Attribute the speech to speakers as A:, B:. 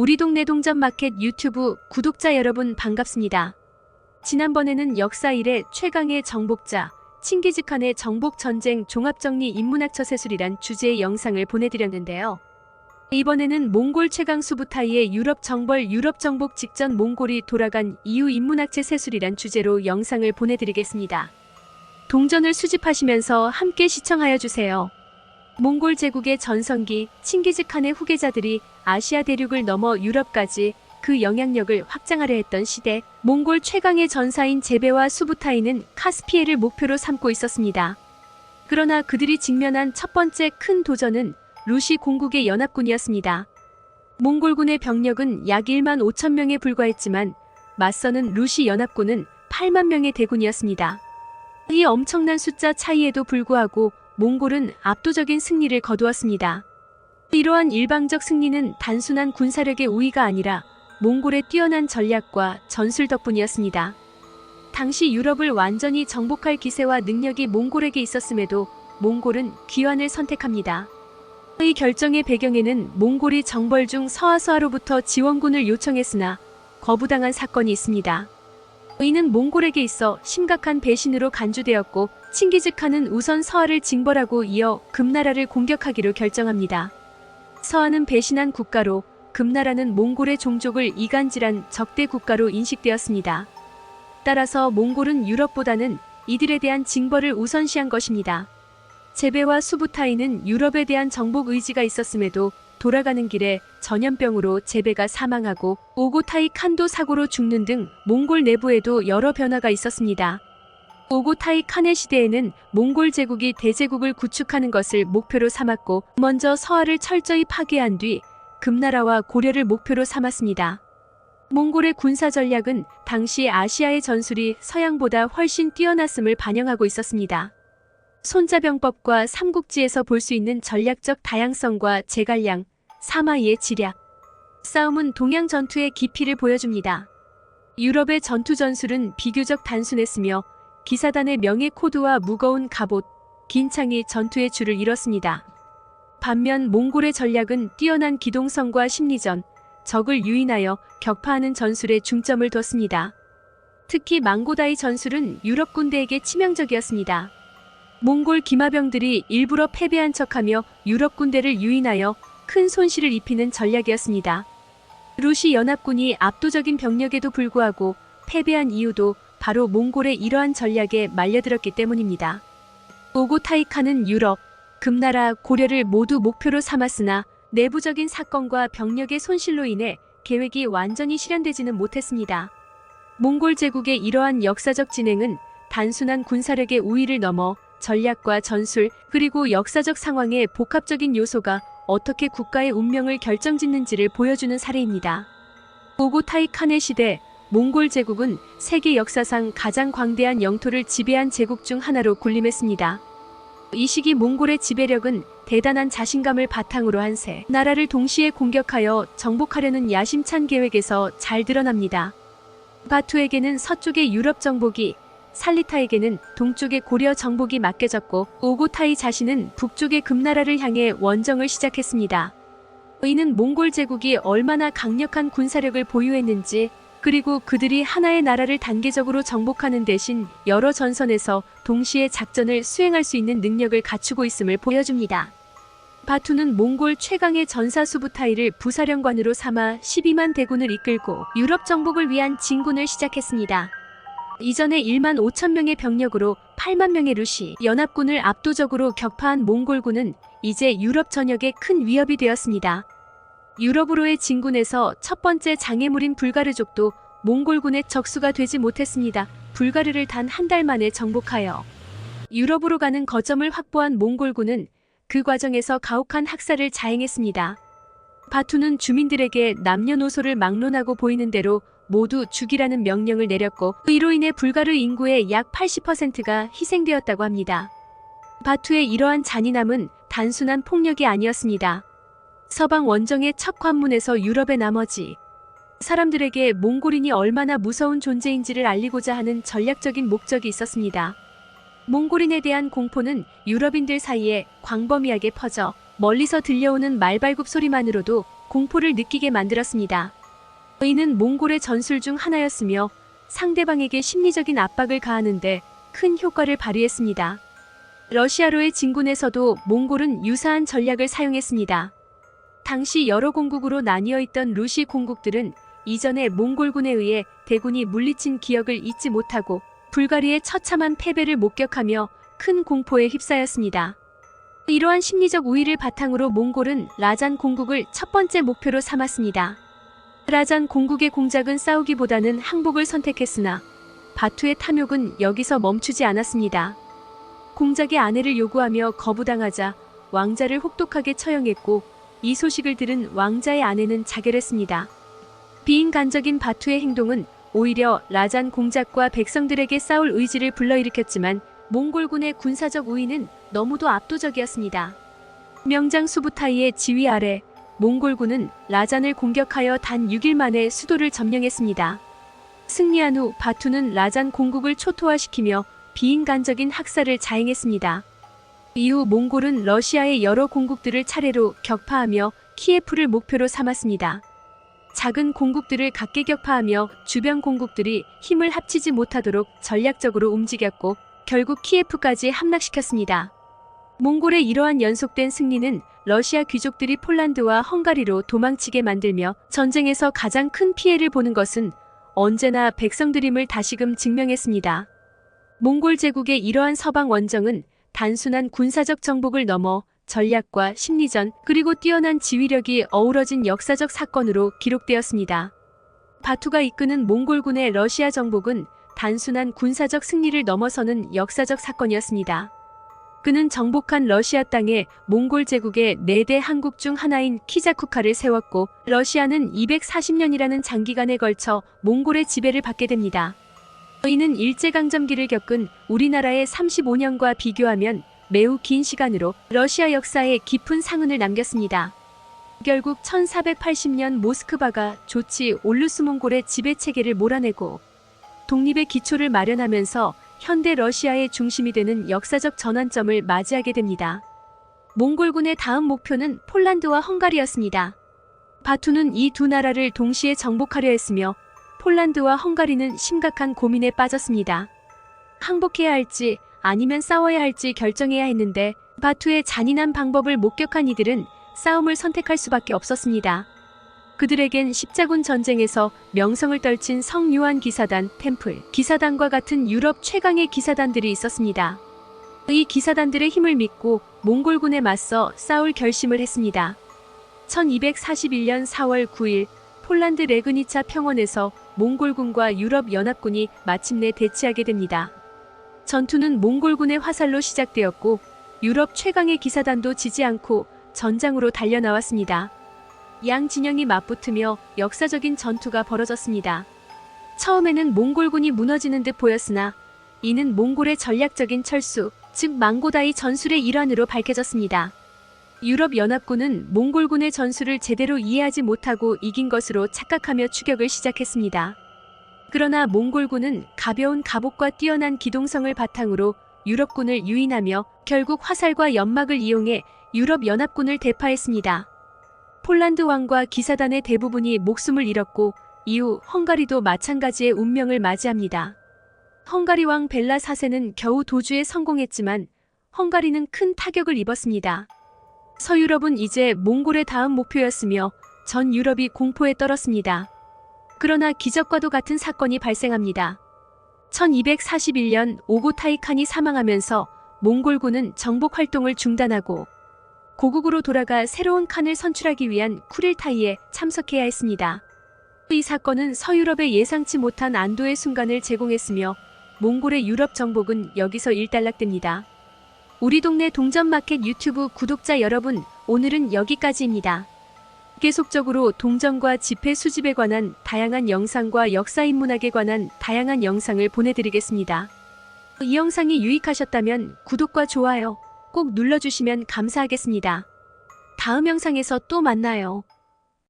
A: 우리 동네 동전 마켓 유튜브 구독자 여러분 반갑습니다. 지난번에는 역사 이래 최강의 정복자, 칭기즈칸의 정복 전쟁 종합정리 인문학 처 세술이란 주제의 영상을 보내드렸는데요. 이번에는 몽골 최강 수부타이의 유럽 정벌 유럽 정복 직전 몽골이 돌아간 이후 인문학체 세술이란 주제로 영상을 보내드리겠습니다. 동전을 수집하시면서 함께 시청하여 주세요. 몽골 제국의 전성기 칭기즈칸의 후계자들이 아시아 대륙을 넘어 유럽까지 그 영향력을 확장하려 했던 시대 몽골 최강의 전사인 제베와 수부타이는 카스피해를 목표로 삼고 있었습니다. 그러나 그들이 직면한 첫 번째 큰 도전은 루시 공국의 연합군이었습니다. 몽골군의 병력은 약 1만 5천 명에 불과했지만 맞서는 루시 연합군은 8만 명의 대군이었습니다. 이 엄청난 숫자 차이에도 불구하고 몽골은 압도적인 승리를 거두었습니다. 이러한 일방적 승리는 단순한 군사력의 우위가 아니라 몽골의 뛰어난 전략과 전술 덕분이었습니다. 당시 유럽을 완전히 정복할 기세와 능력이 몽골에게 있었음에도 몽골은 귀환을 선택합니다. 이 결정의 배경에는 몽골이 정벌 중 서하서하로부터 지원군을 요청했으나 거부당한 사건이 있습니다. 이는 몽골에게 있어 심각한 배신으로 간주되었고 칭기즈칸은 우선 서하를 징벌하고 이어 금나라를 공격하기로 결정합니다. 서하는 배신한 국가로 금나라는 몽골의 종족을 이간질한 적대 국가로 인식되었습니다. 따라서 몽골은 유럽보다는 이들에 대한 징벌을 우선시한 것입니다. 제베와 수부타이는 유럽에 대한 정복 의지가 있었음에도 돌아가는 길에 전염병으로 제베가 사망하고 오고타이 칸도 사고로 죽는 등 몽골 내부에도 여러 변화가 있었습니다. 오고타이 칸의 시대에는 몽골 제국이 대제국을 구축하는 것을 목표로 삼았고 먼저 서하를 철저히 파괴한 뒤 금나라와 고려를 목표로 삼았습니다. 몽골의 군사 전략은 당시 아시아의 전술이 서양보다 훨씬 뛰어났음을 반영하고 있었습니다. 손자병법과 삼국지에서 볼 수 있는 전략적 다양성과 제갈량, 사마이의 지략. 싸움은 동양 전투의 깊이를 보여줍니다. 유럽의 전투 전술은 비교적 단순했으며 기사단의 명예 코드와 무거운 갑옷, 긴 창이 전투의 줄을 이뤘습니다. 반면 몽골의 전략은 뛰어난 기동성과 심리전, 적을 유인하여 격파하는 전술에 중점을 뒀습니다. 특히 망고다이 전술은 유럽 군대에게 치명적이었습니다. 몽골 기마병들이 일부러 패배한 척하며 유럽 군대를 유인하여 큰 손실을 입히는 전략이었습니다. 루시 연합군이 압도적인 병력에도 불구하고 패배한 이유도 바로 몽골의 이러한 전략에 말려들었기 때문입니다. 오고타이카는 유럽, 금나라, 고려를 모두 목표로 삼았으나 내부적인 사건과 병력의 손실로 인해 계획이 완전히 실현되지는 못했습니다. 몽골 제국의 이러한 역사적 진행은 단순한 군사력의 우위를 넘어 전략과 전술 그리고 역사적 상황의 복합적인 요소가 어떻게 국가의 운명을 결정짓는지를 보여주는 사례입니다. 오고타이 칸의 시대 몽골 제국은 세계 역사상 가장 광대한 영토를 지배한 제국 중 하나로 군림했습니다. 이 시기 몽골의 지배력은 대단한 자신감을 바탕으로 한 세 나라를 동시에 공격하여 정복하려는 야심찬 계획에서 잘 드러납니다. 바투에게는 서쪽의 유럽 정복이 살리타에게는 동쪽의 고려 정복이 맡겨졌고 오고타이 자신은 북쪽의 금나라를 향해 원정을 시작했습니다. 이는 몽골 제국이 얼마나 강력한 군사력을 보유했는지 그리고 그들이 하나의 나라를 단계적으로 정복하는 대신 여러 전선에서 동시에 작전을 수행할 수 있는 능력을 갖추고 있음을 보여줍니다. 바투는 몽골 최강의 전사 수부타이를 부사령관으로 삼아 12만 대군을 이끌고 유럽 정복을 위한 진군을 시작했습니다. 이전에 1만 5천 명의 병력으로 8만 명의 루시 연합군을 압도적으로 격파한 몽골군은 이제 유럽 전역에 큰 위협이 되었습니다. 유럽으로의 진군에서 첫 번째 장애물인 불가르족도 몽골군의 적수가 되지 못했습니다. 불가르를 단 한 달 만에 정복하여 유럽으로 가는 거점을 확보한 몽골군은 그 과정에서 가혹한 학살을 자행했습니다. 바투는 주민들에게 남녀노소를 막론하고 보이는 대로 모두 죽이라는 명령을 내렸고 이로 인해 불가르 인구의 약 80%가 희생되었다고 합니다. 바투의 이러한 잔인함은 단순한 폭력이 아니었습니다. 서방 원정의 첫 관문에서 유럽의 나머지 사람들에게 몽골인이 얼마나 무서운 존재인지를 알리고자 하는 전략적인 목적이 있었습니다. 몽골인에 대한 공포는 유럽인들 사이에 광범위하게 퍼져 멀리서 들려오는 말발굽 소리만으로도 공포를 느끼게 만들었습니다. 이는 몽골의 전술 중 하나였으며 상대방에게 심리적인 압박을 가하는데 큰 효과를 발휘했습니다. 러시아로의 진군에서도 몽골은 유사한 전략을 사용했습니다. 당시 여러 공국으로 나뉘어 있던 루시 공국들은 이전에 몽골군에 의해 대군이 물리친 기억을 잊지 못하고 불가리의 처참한 패배를 목격하며 큰 공포에 휩싸였습니다. 이러한 심리적 우위를 바탕으로 몽골은 라잔 공국을 첫 번째 목표로 삼았습니다. 라잔 공국의 공작은 싸우기보다는 항복을 선택했으나 바투의 탐욕은 여기서 멈추지 않았습니다. 공작의 아내를 요구하며 거부당하자 왕자를 혹독하게 처형했고 이 소식을 들은 왕자의 아내는 자결했습니다. 비인간적인 바투의 행동은 오히려 라잔 공작과 백성들에게 싸울 의지를 불러일으켰지만 몽골군의 군사적 우위는 너무도 압도적이었습니다. 명장 수부타이의 지휘 아래 몽골군은 라잔을 공격하여 단 6일 만에 수도를 점령했습니다. 승리한 후 바투는 라잔 공국을 초토화시키며 비인간적인 학살을 자행했습니다. 이후 몽골은 러시아의 여러 공국들을 차례로 격파하며 키예프를 목표로 삼았습니다. 작은 공국들을 각계 격파하며 주변 공국들이 힘을 합치지 못하도록 전략적으로 움직였고 결국 키예프까지 함락시켰습니다. 몽골의 이러한 연속된 승리는 러시아 귀족들이 폴란드와 헝가리로 도망치게 만들며 전쟁에서 가장 큰 피해를 보는 것은 언제나 백성들임을 다시금 증명했습니다. 몽골 제국의 이러한 서방 원정은 단순한 군사적 정복을 넘어 전략과 심리전 그리고 뛰어난 지휘력이 어우러진 역사적 사건으로 기록되었습니다. 바투가 이끄는 몽골군의 러시아 정복은 단순한 군사적 승리를 넘어서는 역사적 사건이었습니다. 그는 정복한 러시아 땅에 몽골 제국의 4대 한국 중 하나인 키자쿠카를 세웠고 러시아는 240년이라는 장기간에 걸쳐 몽골의 지배를 받게 됩니다. 이는 일제강점기를 겪은 우리나라의 35년과 비교하면 매우 긴 시간으로 러시아 역사에 깊은 상흔을 남겼습니다. 결국 1480년 모스크바가 조치 올루스몽골의 지배 체계를 몰아내고 독립의 기초를 마련하면서 현대 러시아의 중심이 되는 역사적 전환점을 맞이하게 됩니다. 몽골군의 다음 목표는 폴란드와 헝가리였습니다. 바투는 이 두 나라를 동시에 정복하려 했으며 폴란드와 헝가리는 심각한 고민에 빠졌습니다. 항복해야 할지 아니면 싸워야 할지 결정해야 했는데 바투의 잔인한 방법을 목격한 이들은 싸움을 선택할 수밖에 없었습니다. 그들에겐 십자군 전쟁에서 명성을 떨친 성유한 기사단, 템플, 기사단과 같은 유럽 최강의 기사단들이 있었습니다. 이 기사단들의 힘을 믿고 몽골군에 맞서 싸울 결심을 했습니다. 1241년 4월 9일 폴란드 레그니차 평원에서 몽골군과 유럽 연합군이 마침내 대치하게 됩니다. 전투는 몽골군의 화살로 시작되었고 유럽 최강의 기사단도 지지 않고 전장으로 달려 나왔습니다. 양 진영이 맞붙으며 역사적인 전투가 벌어졌습니다. 처음에는 몽골군이 무너지는 듯 보였으나 이는 몽골의 전략적인 철수, 즉 망고다이 전술의 일환으로 밝혀졌습니다. 유럽 연합군은 몽골군의 전술을 제대로 이해하지 못하고 이긴 것으로 착각하며 추격을 시작했습니다. 그러나 몽골군은 가벼운 갑옷과 뛰어난 기동성을 바탕으로 유럽군을 유인하며 결국 화살과 연막을 이용해 유럽 연합군을 대파했습니다. 폴란드 왕과 기사단의 대부분이 목숨을 잃었고 이후 헝가리도 마찬가지의 운명을 맞이합니다. 헝가리 왕 벨라 4세는 겨우 도주에 성공했지만 헝가리는 큰 타격을 입었습니다. 서유럽은 이제 몽골의 다음 목표였으며 전 유럽이 공포에 떨었습니다. 그러나 기적과도 같은 사건이 발생합니다. 1241년 오고타이 칸이 사망하면서 몽골군은 정복 활동을 중단하고 고국으로 돌아가 새로운 칸을 선출하기 위한 쿠릴타이에 참석해야 했습니다. 이 사건은 서유럽의 예상치 못한 안도의 순간을 제공했으며 몽골의 유럽 정복은 여기서 일단락됩니다. 우리 동네 동전마켓 유튜브 구독자 여러분, 오늘은 여기까지입니다. 계속적으로 동전과 지폐 수집에 관한 다양한 영상과 역사 인문학에 관한 다양한 영상을 보내드리겠습니다. 이 영상이 유익하셨다면 구독과 좋아요 꼭 눌러주시면 감사하겠습니다. 다음 영상에서 또 만나요.